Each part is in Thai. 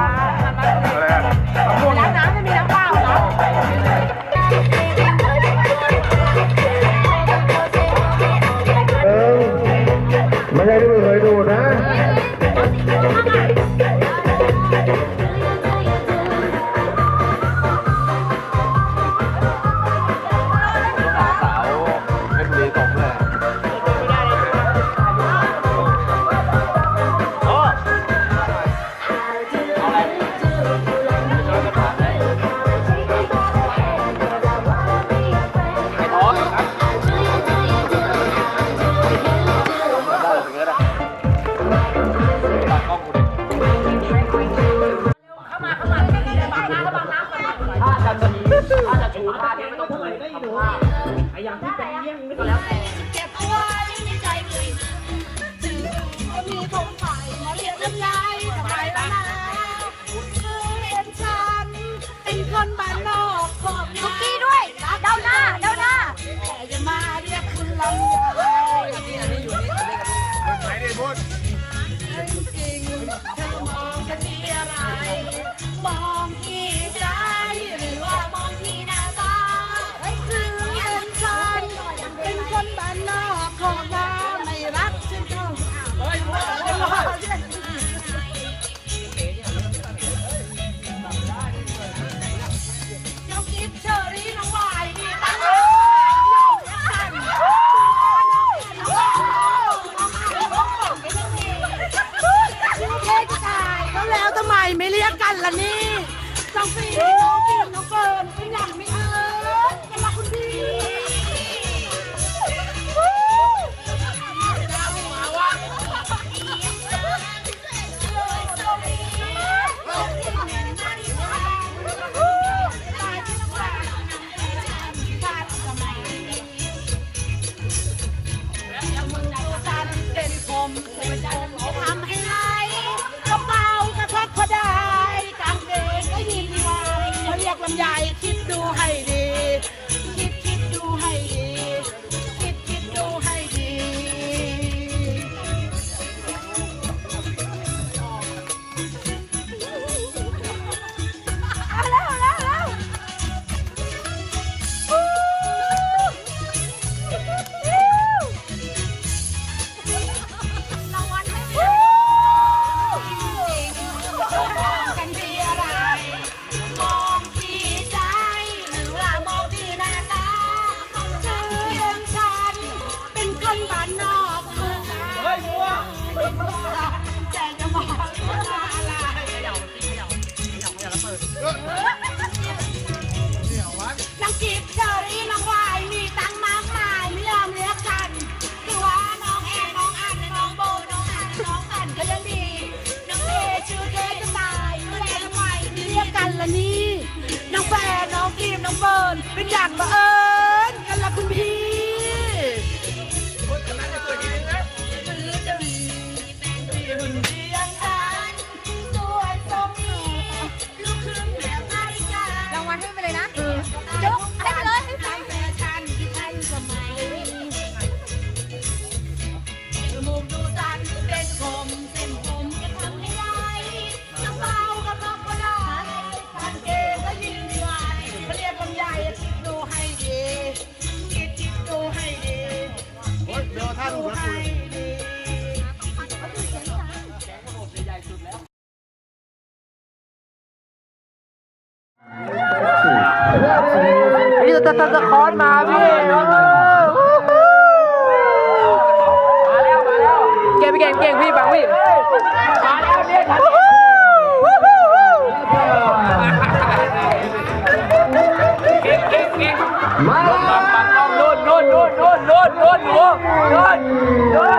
ว้า 高股。 คนบ้านนอกเมืองาเฮ้ยมัวแต่จะบอกว่าอะไรเขย่าสิเขย่าเขย่าเขย่าแล้วเปิดเดี๋ยววะน้องกิฟเจอรีน้องวายมีตังค์มากมายไม่ยอมเลือกกัน คืวาน้องแอร์น้องอันน้องโบน้องอนน้องอันก็ดีน้องเอชื่อเจ๊จะตายเอไหร่ทำไมไม่เรียกกันละนี่น้องแฟน้องกิฟน้องเบนเป็นอยางบัเอิ ถ้าจะคอนมาพี่มาแล้วมาแล้วเก่งพี่เก่งเก่งพี่บังพี่มาแล้วเนี่ยเก่งเก่งเก่งมาแล้วโน่นโน่นโน่นโน่นโน่นโน่นโน่นโน่น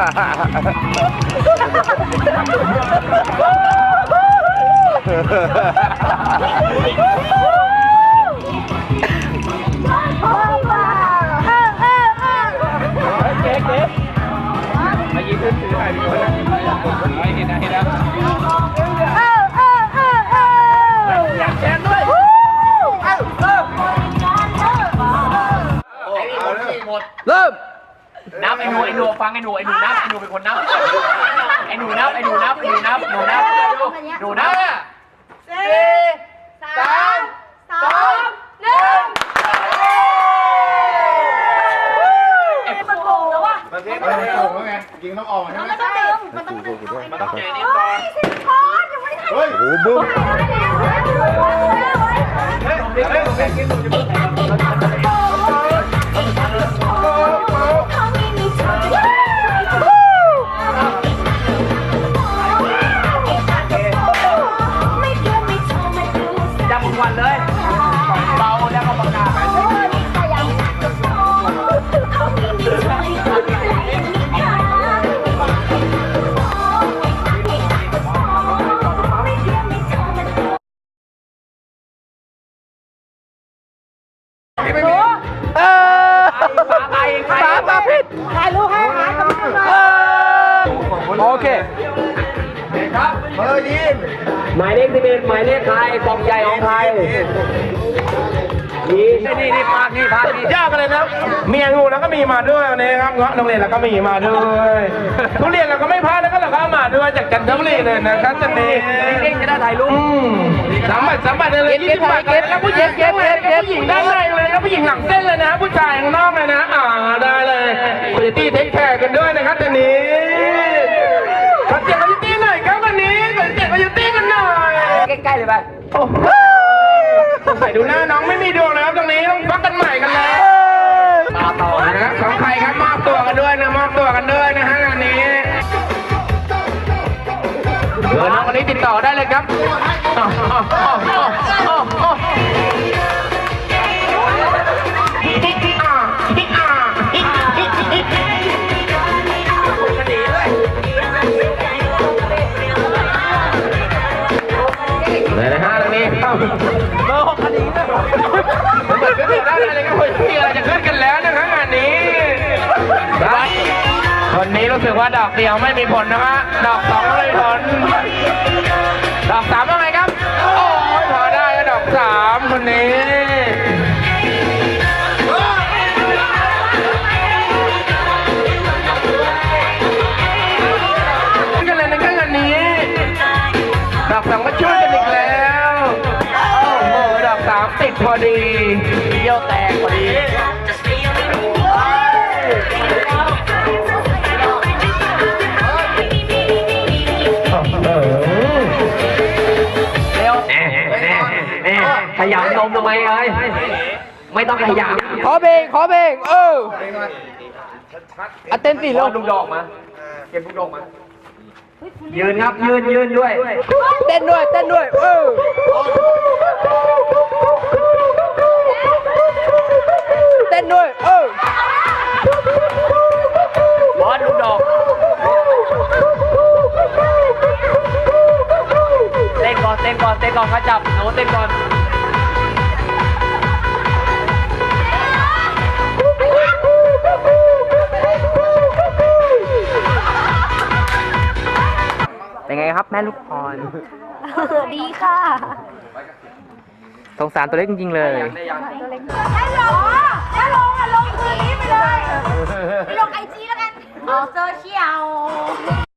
อเหนูไอ้หนูฟังไอ้หนูไอ้หนูนับไอ้หนูเป็นคนนับไอ้หนูนับไอ้หนูนับไอ้หนูนับหนูนับหนูนับสี่สามสองหนึ่งมันโกงแล้วว่ะมันเทปมันโกงแล้วไงยิงต้องออกใช่ไหมมันต้องดึงมันต้องดึงเอาไอ้มันนี่ต้องเจนี่เฮ้ยสิบคนยังไม่ทันเฮ้ยโอ้โหบึ้มเฮ้ยผมเด็กเล่นผมเด็ก ครับเบอร์ยิงหมายเลขสิบเอ็ดหมายเลขใครกล่องใหญ่ของใครนี่นี่นี่ภาคนี่ภาคนี่ยากกันเลยนะเมียงูแล้วก็มีมาด้วยวันนี้ครับเงาะโรงเรียนเราก็มีมาด้วยทุเรียนเราก็ไม่พลาดแล้วก็เราก็เอามาด้วยจากจันทบุรีเลยนะครับจันนี้เก่งจะได้ถ่ายรูปอืมสามบาทสามบาทเลยยี่สิบบาทเลยแล้วผู้หญิงเก็บเก็บเก็บผู้หญิงด้านในเลยแล้วผู้หญิงหลังเส้นเลยนะ ผู้ชายข้างนอกเลยนะอ่าได้เลยคุณตี้เทคแคร์กันด้วยนะครับจันนี้ ใกล้ๆเลยไปโอ้โหใส่ดูหน้าน้องไม่มีดวงเลยครับตรงนี้ต้องฟักกันใหม่กันแล้วมาต่อนะครับของใครครับมอบตัวกันด้วยนะมอบตัวกันด้วยนะฮะงานนี้เดี๋ยวน้องคนนี้ติดต่อได้เลยครับ รู้สึกว่าดอกเดียวไม่มีผลนะฮะดอกสองไม่มีผลดอกสามว่าไงครับ โอ้ยพอได้ก็ดอกสามคนนี้กันเลยนะครับงานนี้ ดอกสองก็ช่วยกันอีกแล้ว โอ้โหดอกสามติดพอดี ขยำนมทำไมเอ้ยไม่ต้องขยำขอเพลงขอเพลงเอออะเต้นสิเร็วลูกดอกมาเก็บลูกดอกมายืนครับยืนยืนด้วย เต้นด้วยเต้นด้วยเออเต้นด้วยเออบอสลูกดอกเต้นก่อนเต้นก่อนเต้นก่อนเขาจับหนูเต้นก่อน ครับ แม่ลูกพรดีค่ะสงสารตัวเล็กจริงๆเลยถ้าลงถ้าลงอะลงคืนนี้ไปเลย ไปลงไอจีแล้วกันออกโซเชียล